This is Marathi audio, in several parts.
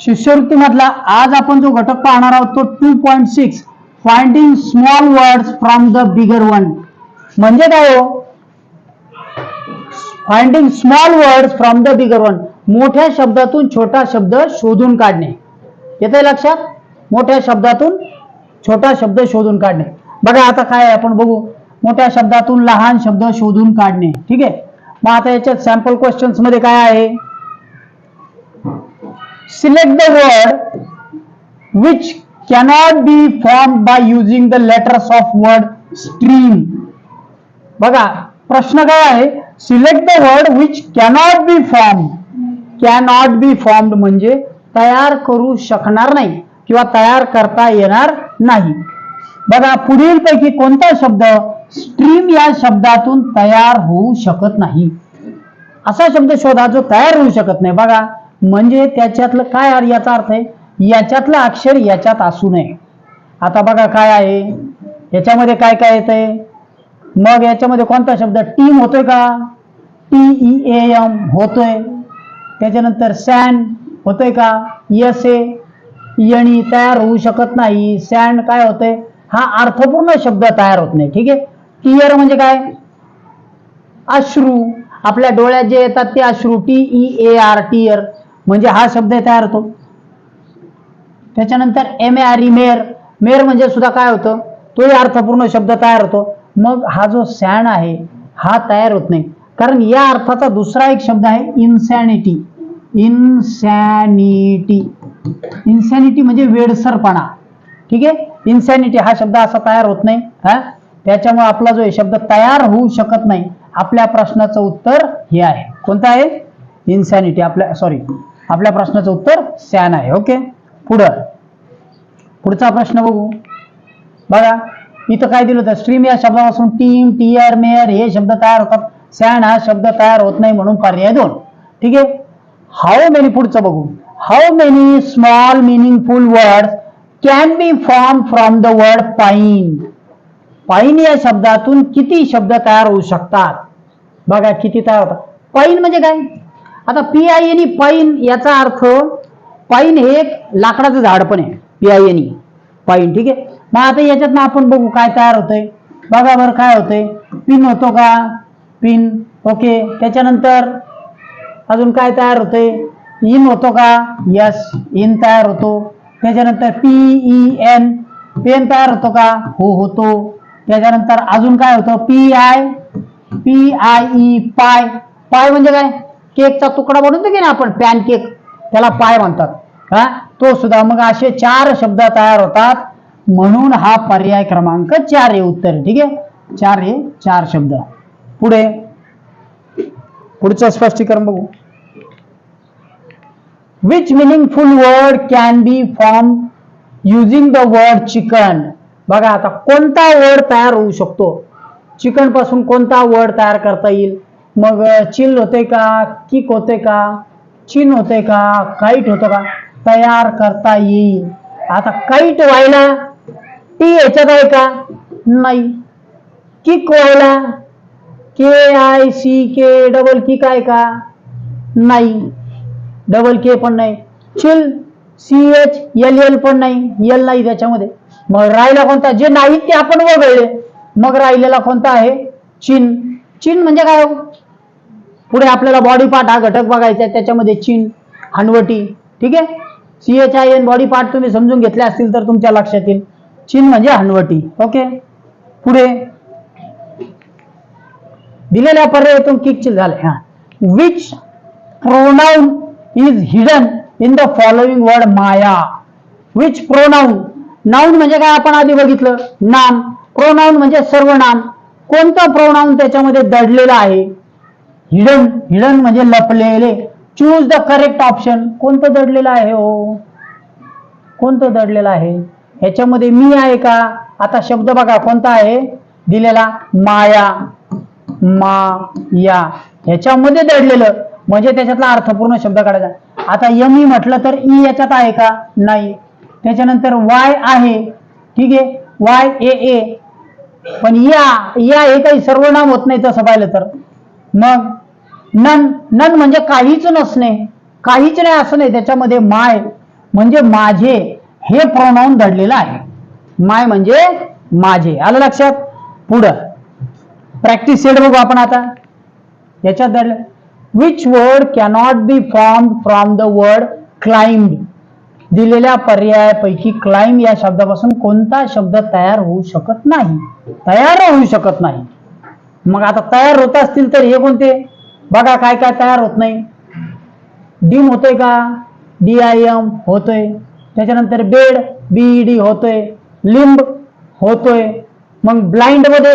शिष्यवृत्ती मधला आज आपण जो घटक पाहणार आहोत तो two point six finding small words from the bigger one म्हणजे काय हो? Finding small words from the bigger one मोठ्या शब्दातून छोटा शब्द शोधून काढणे. येते लक्षात? मोठ्या शब्दातून छोटा शब्द शोधून काढणे. बघा आता काय आहे आपण बघू. मोठ्या शब्दातून लहान शब्द शोधून काढणे. ठीक आहे? मग आता याच्यात सॅम्पल क्वेश्चन्समध्ये काय आहे? Select the word which cannot be formed by using the letters of word stream बघा प्रश्न काय आहे? Select the word which cannot be form cannot be formed म्हणजे तयार करू शकणार नाही किंवा तयार करता येणार नाही. बघा पुढील पैकी कोणता शब्द स्ट्रीम या शब्दातून तयार होऊ शकत नाही? असा शब्द शोधा जो तयार होऊ शकत नाही. बघा म्हणजे त्याच्यातलं काय याचा अर्थ आहे याच्यातलं अक्षर याच्यात असू नये. आता बघा काय आहे. याच्यामध्ये काय काय येतंय? मग याच्यामध्ये कोणता शब्द? टीम होतोय का? टी ई एम होतोय. त्याच्यानंतर सॅन होतोय का? एस ए यणी तयार होऊ शकत नाही. सॅन काय होतंय? हा अर्थपूर्ण शब्द तयार होत नाही. ठीक आहे? टीयर म्हणजे काय? अश्रू. आपल्या डोळ्यात जे येतात ते अश्रू. T E A R tear म्हणजे हा शब्द तयार होतो. त्याच्यानंतर एम ए आर ई मेर मेर म्हणजे सुद्धा काय होतं? तोही अर्थपूर्ण शब्द तयार होतो. मग हा जो सॅन आहे हा तयार होत नाही. कारण या अर्थाचा दुसरा एक शब्द आहे इन्सॅनिटी इन्सॅनिटी इन्सॅनिटी म्हणजे वेडसरपणा. ठीक आहे? इन्सॅनिटी हा शब्द असा तयार होत नाही हा? त्याच्यामुळे आपला जो हे शब्द तयार होऊ शकत नाही. आपल्या प्रश्नाचं उत्तर हे आहे. कोणतं आहे? इन्सॅनिटी आपल्या सॉरी आपल्या प्रश्नाचं उत्तर सॅन आहे. ओके? पुढं. पुढचा प्रश्न बघू. बघा इथं काय दिलं होतं? स्ट्रीम या शब्दापासून टीम टीयर मेयर हे शब्द तयार होतात. सॅन हा शब्द तयार होत नाही म्हणून पर्याय दोन. ठीक आहे? हाऊ मेनी पुढचं बघू. How many small meaningful word can be form from the word pine pine या शब्दातून किती शब्द तयार होऊ शकतात? बघा किती तयार होतात. पाईन म्हणजे काय? आता पी आय एन पाईन याचा अर्थ पाईन हे एक लाकडाचं झाड पण आहे. P I N E pine ठीक आहे? मग आता याच्यात आपण बघू काय तयार होतंय. बघा बरं काय होतंय. पिन होतो का? पिन ओके त्याच्यानंतर अजून काय तयार होतंय? इन होतो का? यस इन तयार होतो. त्याच्यानंतर पी ई एन पेन तयार होतो का? हो होतो. त्याच्यानंतर अजून काय होतं? P I P I E pie. Pie म्हणजे काय? केकचा तुकडा बनवतो की ना आपण? पॅन केक त्याला पाय म्हणतात. हा? तो सुद्धा मग असे चार शब्द तयार होतात. म्हणून हा पर्याय क्रमांक चार आहे उत्तर ठीक आहे? चार हे चार शब्द. पुढे. पुढचं स्पष्टीकरण बघू. Which meaningful word can be form using the word chicken बघा आता कोणता वर्ड तयार होऊ शकतो? चिकनपासून कोणता वर्ड तयार करता येईल? मग चिल होते का? किक होते का? चिन होते का? काईट होतो का? तयार करता येईल. आता काईट व्हायला टी याच्यात आहे का? नाही. किक व्हायला? K I C K double kick आहे का? नाही. डबल के पण नाही. Chill C H L L पण नाही. एल नाही त्याच्यामध्ये. मग राहिला कोणता? जे नाही ते आपण वगळले. मग राहिलेला कोणता आहे? चिन. चिन म्हणजे काय हो? पुढे आपल्याला बॉडी पार्ट हा घटक बघायचा आहे त्याच्यामध्ये चिन हनवटी ठीक आहे? C H I N body part तुम्ही समजून घेतले असतील तर तुमच्या लक्षात येईल. चिन म्हणजे हनवटी ओके पुढे. दिलेल्या पर्यायातून किकचिल झाले. हा. Which pronoun is hidden in the following word Maya which pronoun noun म्हणजे काय? आपण आधी बघितलं. नाम प्रोनाऊन म्हणजे सर्वनाम कोणतं प्रोनाऊन त्याच्यामध्ये दडलेलं आहे? हिडन हिडन म्हणजे लपलेले. चूज द करेक्ट ऑप्शन कोणतं दडलेलं आहे हो? कोणतं दडलेलं आहे? ह्याच्यामध्ये मी आहे का? आता शब्द बघा कोणता आहे? दिलेला माया माया. ह्याच्यामध्ये दडलेलं. म्हणजे त्याच्यातला अर्थपूर्ण शब्द काढायचा. आता यमी म्हटलं तर ई याच्यात आहे का? नाही. त्याच्यानंतर वाय आहे. ठीक आहे? वाय ए ए पण या या हे काही सर्वनाम होत नाही तसं पाहिलं तर. मग? नन नन म्हणजे काहीच नसणे काहीच नाही असं नाही त्याच्यामध्ये माय म्हणजे माझे हे प्रोनाऊन दडलेलं आहे. माय म्हणजे माझे. आलं लक्षात? पुढं. प्रॅक्टिस सेट बघू आपण आता. याच्यात दडलं which word cannot be form from the word climb दिलेल्या पर्यायापैकी क्लाइंब या शब्दापासून कोणता शब्द तयार होऊ शकत नाही? तयार होऊ शकत नाही. मग आता तयार होत असतील तर हे कोणते? बघा काय काय तयार होत नाही. डिम होतोय का? डी आय एम होतोय. त्याच्यानंतर बेड बीई डी होतोय. लिंब होतोय. मग ब्लाइंडमध्ये?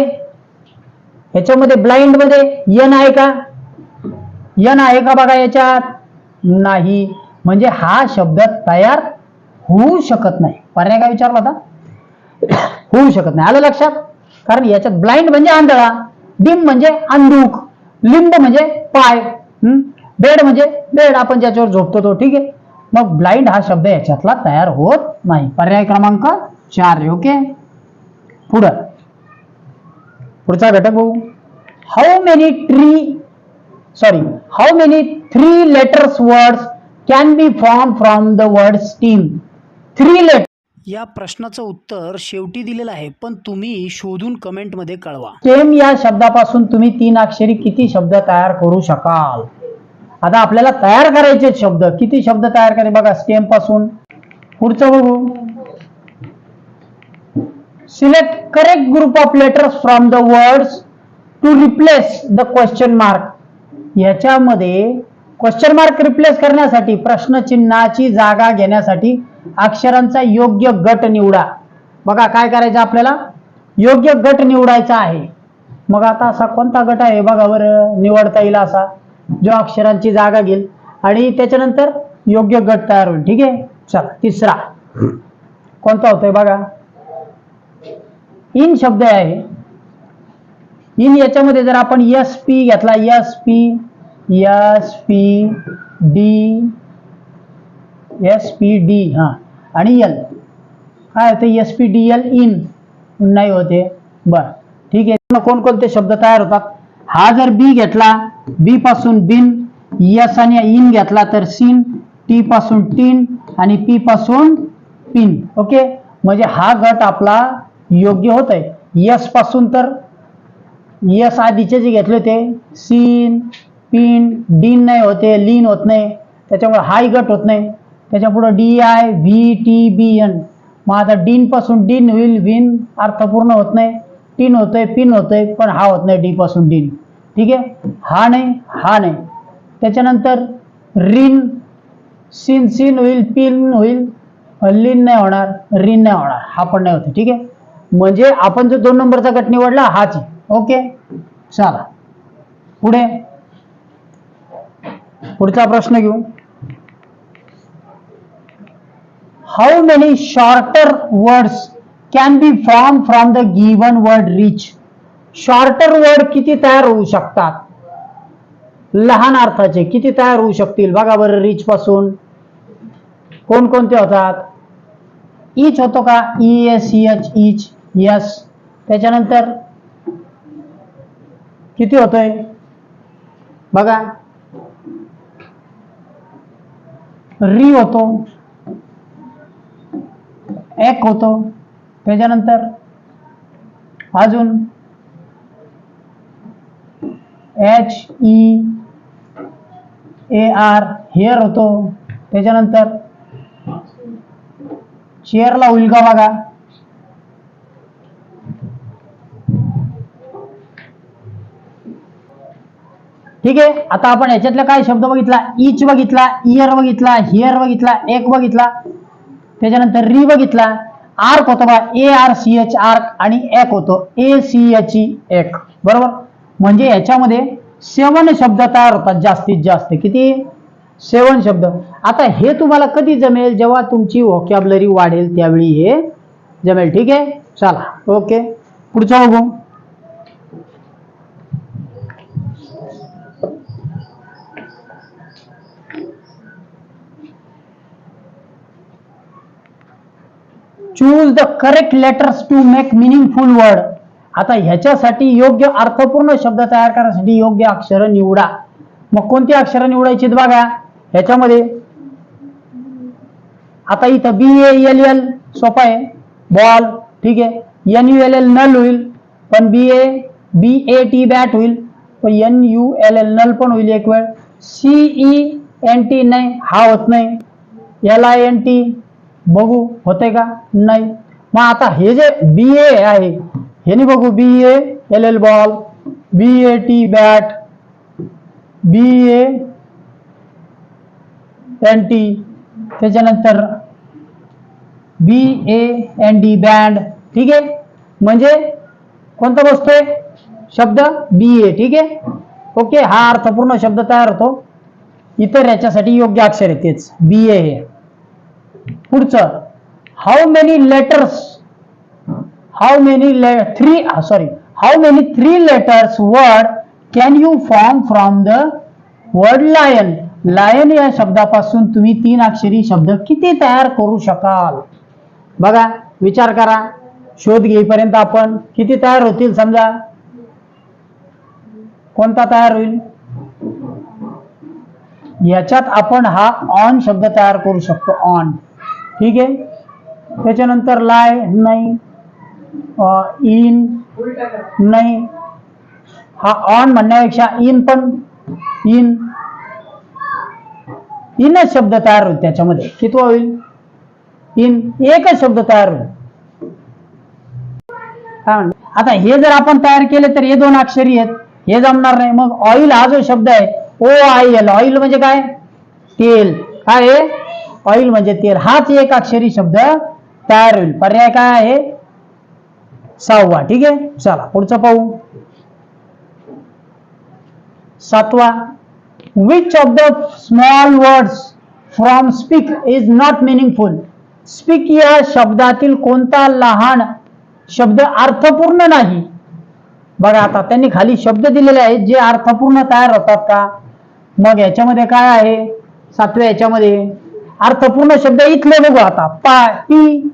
ह्याच्यामध्ये ब्लाइंडमध्ये यन आहे का? यन आहे का बघा याच्यात? नाही. म्हणजे हा शब्द तयार होऊ शकत नाही. पर्याय काय विचारला होता? होऊ शकत नाही. आलं लक्षात? कारण याच्यात ब्लाइंड म्हणजे आंधळा. डिम म्हणजे अंधुक. लिंब म्हणजे पाय बेड म्हणजे बेड आपण ज्याच्यावर झोपतो तो ठीक आहे? मग ब्लाइंड हा शब्द याच्यातला तयार होत नाही. पर्याय क्रमांक चार ओके? पुढं. पुढचा घटक बघू. How many tree sorry how many three letters words can be form from the word steam three letter या प्रश्नाचं उत्तर शेवटी दिलेलं आहे पण तुम्ही शोधून कमेंटमध्ये कळवा. केम या शब्दापासून तुम्ही तीन अक्षरी किती शब्द तयार करू शकाल? आता आपल्याला तयार करायचे शब्द. किती शब्द तयार करायचे? बघा स्टेमपासून. पुढचं बघू. Select correct group of letters from the words to replace the question mark याच्यामध्ये क्वेश्चन मार्क रिप्लेस करण्यासाठी प्रश्नचिन्हाची जागा घेण्यासाठी अक्षरांचा योग्य गट निवडा. बघा काय करायचं आपल्याला? योग्य गट निवडायचा आहे. मग आता असा कोणता गट आहे? बघा बरं निवडता येईल असा. जो अक्षरांची जागा घेईल. आणि त्याच्यानंतर योग्य गट तयार होईल. ठीक आहे? चला तिसरा. कोणता होतोय बघा? इन शब्द आहे. इन याच्यामध्ये जर आपण एस पी घेतला S P S P D S P D हा. आणि एल काय होते? S P D L in नाही होते. बर. ठीक आहे. मग कोणकोणते शब्द तयार होतात? हा जर बी घेतला बी पासून बिन यस आणि इन घेतला तर सीन टी पासून टीन आणि पी पासून पिन ओके? म्हणजे हा गट आपला योग्य होत आहे यसपासून तर यस आधीचे जे घेतले होते सीन पिन डीन नाही होते लीन होत नाही. त्याच्यामुळे हाय गट होत नाही. त्याच्यापुढं D I V T B N मग आता डीनपासून डीन होईल विन अर्थपूर्ण होत नाही. टीन होतोय पिन होतंय पण हा होत नाही डी पासून डीन ठीक आहे? हा नाही हा नाही. त्याच्यानंतर रिन सिन सिन होईल पिन होईल. लिन नाही होणार रिन नाही होणार. हा पण नाही होते ठीक आहे? म्हणजे आपण जो दोन नंबरचा गट निवडला हाच आहे. ओके? चला. पुढे. पुढचा प्रश्न घेऊ. How many shorter words can be form from the given word rich shorter word किती तयार होऊ शकतात? लहान अर्थाचे किती तयार होऊ शकतील? बघा बरं रिच पासून. कोणकोणते होतात? इच होतो का? E S H itch yes त्याच्यानंतर किती होतोय? बघा. री होतो. एक होतो. त्याच्यानंतर अजून H E A R hair होतो. त्याच्यानंतर चेअरला होईल का बघा. ठीक आहे? आता आपण याच्यातला काय शब्द बघितला? इच बघितला इयर बघितला हिअर बघितला एक बघितला. त्याच्यानंतर री बघितला. आर्क होतो बा A R C H arch आणि एक होतो. ए सी एच ई एक बरोबर? म्हणजे याच्यामध्ये सेवन शब्द तयार होतात जास्तीत जास्त. किती? सेवन शब्द. आता हे तुम्हाला कधी जमेल? जेव्हा तुमची वॉकॅबलरी वाढेल त्यावेळी हे जमेल. ठीक आहे? चला. ओके पुढचा बघू. Choose the correct letters to make meaningful word आता ह्याच्यासाठी योग्य अर्थपूर्ण शब्द तयार करण्यासाठी योग्य अक्षर निवडा. मग कोणती अक्षरं निवडायची बघा. ह्याच्यामध्ये आता इथं बी ए एल एल सोपा आहे. बॉल ठीक आहे. N U L L null होईल. पण बी A B A T bat होईल. पण N U L L null पण होईल एक वेळ. सीई एन टी नाही हा होत नाही. एल आय एन टी बघू होते का? नाही. मग आता हे जे बी ए हे नाही बघू B L L ball B A T bat B N T त्याच्यानंतर बी एन डी बँड ठीक आहे? म्हणजे कोणता शब्द बी ए ठीक आहे? ओके, हा अर्थपूर्ण शब्द तयार होतो. इतर याच्यासाठी योग्य अक्षर तेच. बी ए हे. पुढचं. How many letters how many three sorry how many three letters word can you form from the word lion lion या शब्दापासून तुम्ही तीन अक्षरी शब्द किती तयार करू शकाल? बघा विचार करा. शोध घेईपर्यंत आपण किती तयार होतील समजा? कोणता तयार होईल? याच्यात आपण हा ऑन शब्द तयार करू शकतो ऑन ठीक आहे? त्याच्यानंतर लाय नाही. इन नाही. हा ऑन म्हणण्यापेक्षा इन पण इन इनच शब्द तयार होईल त्याच्यामध्ये. किती होईल? इन एकच शब्द तयार होईल. काय आता हे जर आपण तयार केले तर हे दोन अक्षरी आहेत. हे जमणार नाही. मग ऑइल हा जो शब्द आहे ओ आय एल ऑइल म्हणजे काय? तेल. काय आहे ऑइल म्हणजे तेल. हाच एक अक्षरी शब्द तयार होईल. पर्याय काय आहे? सहावा. ठीक आहे? चला पुढचं पाहू. सातवा. Which of the small words from speak is not meaningful speak या शब्दातील कोणता लहान शब्द अर्थपूर्ण नाही. बघा आता त्यांनी खाली शब्द दिलेले आहेत जे अर्थपूर्ण तयार होतात का? मग याच्यामध्ये काय आहे? सातव्या याच्यामध्ये अर्थपूर्ण शब्द इथले बघू आता. पा पी.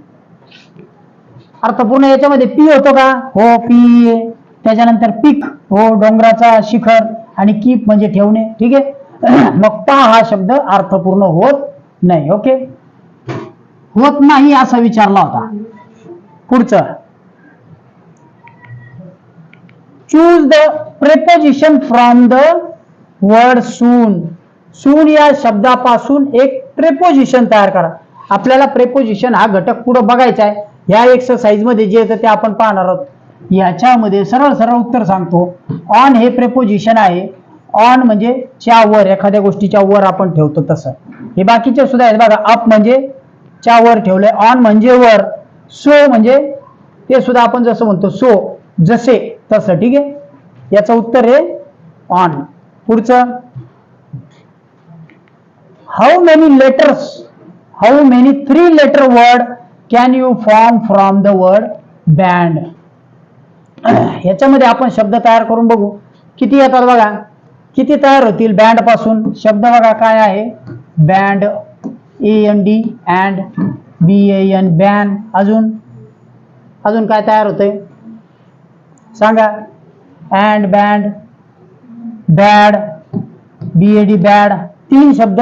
अर्थपूर्ण याच्यामध्ये पी होतो का? हो पी. त्याच्यानंतर पीक. हो डोंगराचा शिखर आणि कीप म्हणजे ठेवणे. ठीक आहे? मग पा हा शब्द अर्थपूर्ण होत नाही ओके? होत नाही असा विचारला होता. पुढचं. Choose the preposition from the word soon soon या शब्दापासून एक प्रेपोजिशन तयार करा. आपल्याला प्रेपोजिशन हा घटक पुढे बघायचा आहे. ह्या एक्सरसाइजमध्ये जे येतं ते आपण पाहणार आहोत. याच्यामध्ये सरळ सरळ उत्तर सांगतो. ऑन हे प्रेपोजिशन आहे. ऑन म्हणजे च्या वर एखाद्या गोष्टीच्या वर आपण ठेवतो तसं. हे बाकीचे सुद्धा आहेत बघा. अप म्हणजे च्या वर ठेवलंय. ऑन म्हणजे वर. सो म्हणजे ते सुद्धा आपण जसं म्हणतो सो जसे तसं. ठीक आहे? याचं उत्तर आहे ऑन पुढचं? How many letters how many three letter word can you form from the word band याच्यामध्ये आपण शब्द तयार करून बघू. किती येतात बघा? किती तयार होतील बँडपासून? शब्द बघा काय आहे? Band A N D and B A N ban अजून? अजून काय तयार होतंय? सांगा. And band bad B A D bad तीन शब्द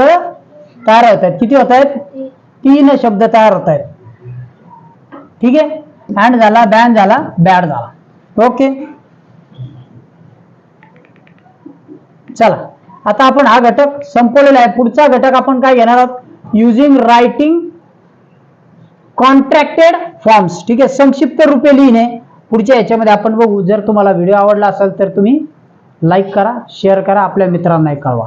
तयार होत आहेत किती होत आहेत तीन शब्द तयार होत आहेत ठीक आहे? अँड झाला बॅन झाला बॅड झाला. ओके चला. आता आपण हा घटक संपवलेला आहे. पुढचा घटक आपण काय घेणार आहोत? युझिंग रायटिंग कॉन्ट्रॅक्टेड फॉर्म्स ठीक आहे? संक्षिप्त रूपे लिहिणे. पुढच्या याच्यामध्ये आपण बघू. जर तुम्हाला व्हिडिओ आवडला असेल तर तुम्ही लाईक करा शेअर करा. आपल्या मित्रांना कळवा.